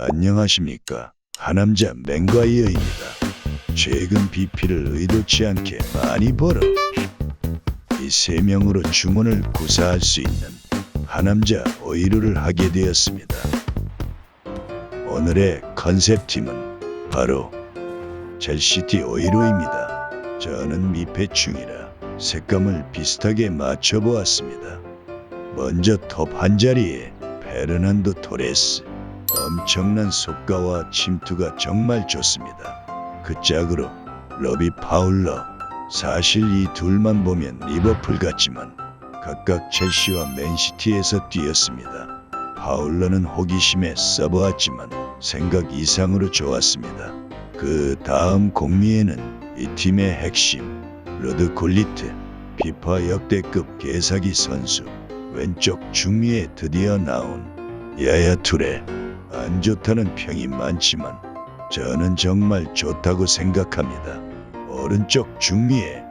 안녕하십니까. 하남자 맹과이어입니다. 최근 BP를 의도치 않게 많이 벌어 이 세 명으로 주문을 구사할 수 있는 하남자 오이루를 하게 되었습니다. 오늘의 컨셉팀은 바로 젤시티 오이루입니다. 저는 미패충이라 색감을 비슷하게 맞춰보았습니다. 먼저 톱 한 자리에 페르난도 토레스 엄청난 속가와 침투가 정말 좋습니다. 그 짝으로 러비 파울러 사실 이 둘만 보면 리버풀 같지만 각각 첼시와 맨시티에서 뛰었습니다. 파울러는 호기심에 써보았지만 생각 이상으로 좋았습니다. 그 다음 공미에는 이 팀의 핵심 로드 굴리트 피파 역대급 개사기 선수 왼쪽 중미에 드디어 나온 야야 투레 안 좋다는 평이 많지만 저는 정말 좋다고 생각합니다. 오른쪽 중미에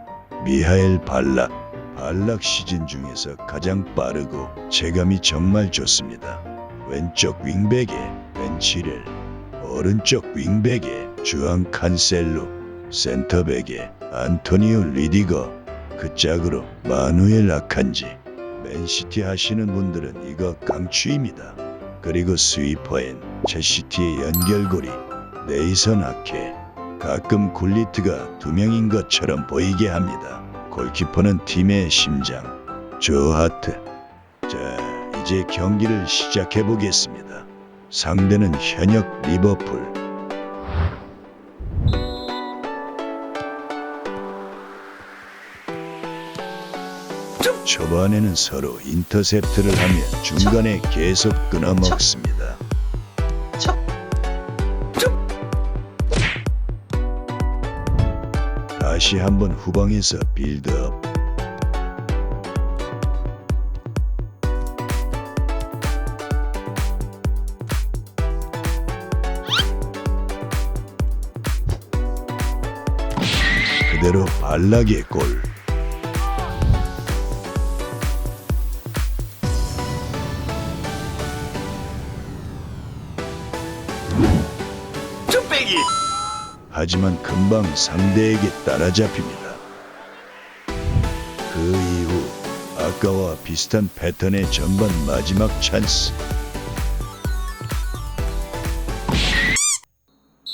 미하엘 발락 발락 시즌 중에서 가장 빠르고 체감이 정말 좋습니다. 왼쪽 윙백에 벤치렐 오른쪽 윙백에 주앙 칸셀루 센터백에 안토니오 리디거 그 짝으로 마누엘 아칸지 맨시티 하시는 분들은 이거 강추입니다. 그리고 스위퍼엔 첼시티의 연결고리 네이선 아케 가끔 굴리트가 두 명인 것처럼 보이게 합니다. 골키퍼는 팀의 심장 조하트 자 이제 경기를 시작해 보겠습니다. 상대는 현역 리버풀 초반에는 서로 인터셉트를 하며 중간에 계속 끊어먹습니다. 다시 한번 후방에서 빌드업. 그대로 발락의 골. 쭈빼기 하지만 금방 상대에게 따라잡힙니다. 그 이후 아까와 비슷한 패턴의 전반 마지막 찬스.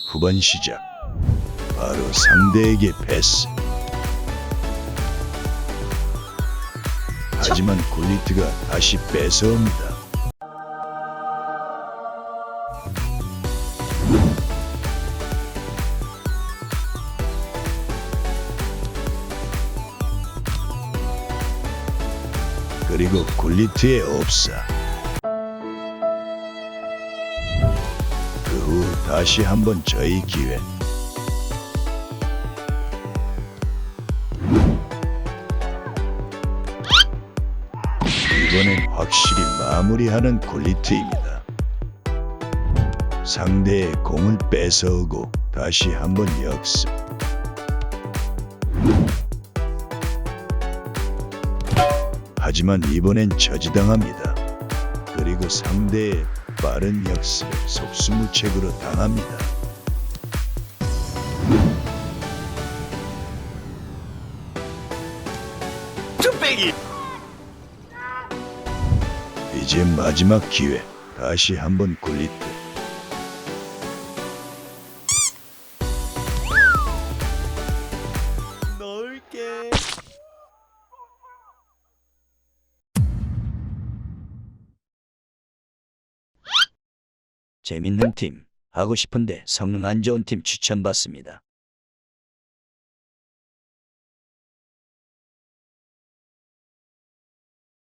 후반 시작. 바로 상대에게 패스. 하지만 굴리트가 다시 뺏어옵니다. 그리고 굴리트의 없사. 그후 다시 한번 저희 기회. 이번엔 확실히 마무리하는 굴리트입니다. 상대의 공을 뺏어오고 다시 한번 역습. 하지만 이번엔 저지당합니다. 그리고 상대의 빠른 역습에 속수무책으로 당합니다. 쭈빼기 이제 마지막 기회. 다시 한번 굴리트. 재밌는 팀, 하고 싶은데 성능 안 좋은 팀 추천받습니다.